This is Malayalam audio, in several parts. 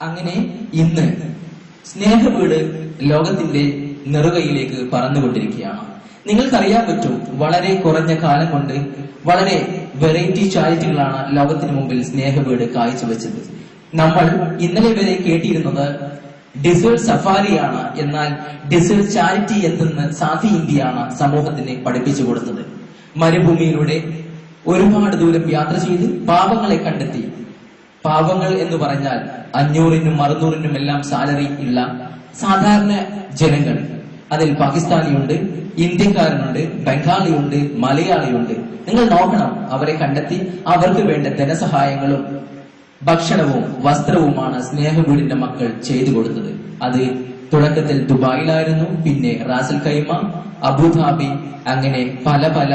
അങ്ങനെ ഇന്ന് സ്നേഹവീട് ലോകത്തിന്റെ നെറുകയിലേക്ക് പറന്നുകൊണ്ടിരിക്കുകയാണ്. നിങ്ങൾക്കറിയാൻ പറ്റും വളരെ കുറഞ്ഞ കാലം കൊണ്ട് വളരെ വെറൈറ്റി ചാരിറ്റികളാണ് ലോകത്തിന് മുമ്പിൽ സ്നേഹവീട് കാഴ്ചവെച്ചത്. നമ്മൾ ഇന്നലെ വരെ കേട്ടിരുന്നത് ഡിസേർട്ട് സഫാരിയാണ് എന്നാൽ ഡിസേർട്ട് ചാരിറ്റി എന്തെന്ന് സാഫി ഇന്ത്യയാണ് സമൂഹത്തിന് പഠിപ്പിച്ചു കൊടുത്തത്. മരുഭൂമിയിലൂടെ ഒരുപാട് ദൂരം യാത്ര ചെയ്ത് പാപങ്ങളെ കണ്ടെത്തി. പാവങ്ങൾ എന്ന് പറഞ്ഞാൽ അഞ്ഞൂറിനും അറുന്നൂറിനും എല്ലാം സാലറി ഉള്ള സാധാരണ ജനങ്ങൾ. അതിൽ പാകിസ്ഥാനിയുണ്ട് ഇന്ത്യക്കാരനുണ്ട് ബംഗാളിയുണ്ട് മലയാളിയുണ്ട്. നിങ്ങൾ നോക്കണം അവരെ കണ്ടെത്തി അവർക്ക് വേണ്ട ധനസഹായങ്ങളും ഭക്ഷണവും വസ്ത്രവുമാണ് സ്നേഹവീടിന്റെ മക്കൾ ചെയ്തു കൊടുത്തത്. അത് തുടക്കത്തിൽ ദുബായിലായിരുന്നു പിന്നെ റാസൽ കൈമ അബുദാബി അങ്ങനെ പല പല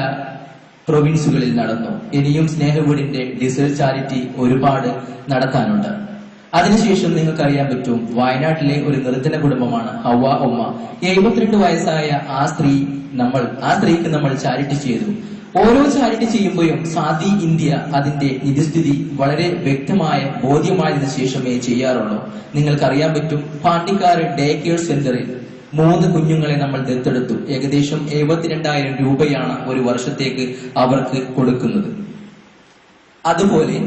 പ്രൊവിൻസുകളിൽ നടന്നു. ഇനിയും സ്നേഹവീടിന്റെ ഡിസേൽ ചാരിറ്റി ഒരുപാട് നടത്താനുണ്ട്. അതിനുശേഷം നിങ്ങൾക്ക് അറിയാൻ പറ്റും വയനാട്ടിലെ ഒരു നിർജന കുടുംബമാണ് ഹവ ഉമ്മ. എഴുപത്തിരണ്ട് വയസ്സായ ആ സ്ത്രീ നമ്മൾ ആ സ്ത്രീക്ക് നമ്മൾ ചാരിറ്റി ചെയ്തു. ഓരോ ചാരിറ്റി ചെയ്യുമ്പോഴും സാദി ഇന്ത്യ അതിന്റെ നിധിസ്ഥിതി വളരെ വ്യക്തമായ ബോധ്യമായതിനു ശേഷമേ ചെയ്യാറുള്ളൂ. നിങ്ങൾക്കറിയാൻ പറ്റും പാണ്ടിക്കാട് ഡേ കെയർ സെന്ററിൽ മൂന്ന് കുഞ്ഞുങ്ങളെ നമ്മൾ ദത്തെടുത്തു. ഏകദേശം എഴുപത്തിരണ്ടായിരം രൂപയാണ് ഒരു വർഷത്തേക്ക് അവർക്ക് കൊടുക്കുന്നത്. അതുപോലെ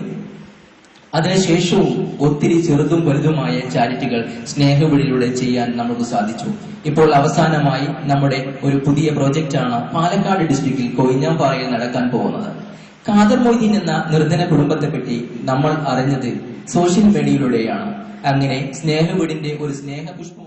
അതിനുശേഷവും ഒത്തിരി ചെറുതും വലുതുമായ ചാരിറ്റികൾ സ്നേഹവിളിയിലൂടെ ചെയ്യാൻ നമുക്ക് സാധിച്ചു. ഇപ്പോൾ അവസാനമായി നമ്മുടെ ഒരു പുതിയ പ്രോജക്റ്റാണ് പാലക്കാട് ഡിസ്ട്രിക്റ്റിൽ കൊയിഞ്ഞാമ്പാറയിൽ നടക്കാൻ പോകുന്നത്. ഖാദർ മൊയ്തീൻ എന്ന നിർധന കുടുംബത്തെ പറ്റി നമ്മൾ അറിഞ്ഞത് സോഷ്യൽ മീഡിയയിലൂടെയാണ്. അങ്ങനെ സ്നേഹവീടിന്റെ ഒരു സ്നേഹപുഷ്പം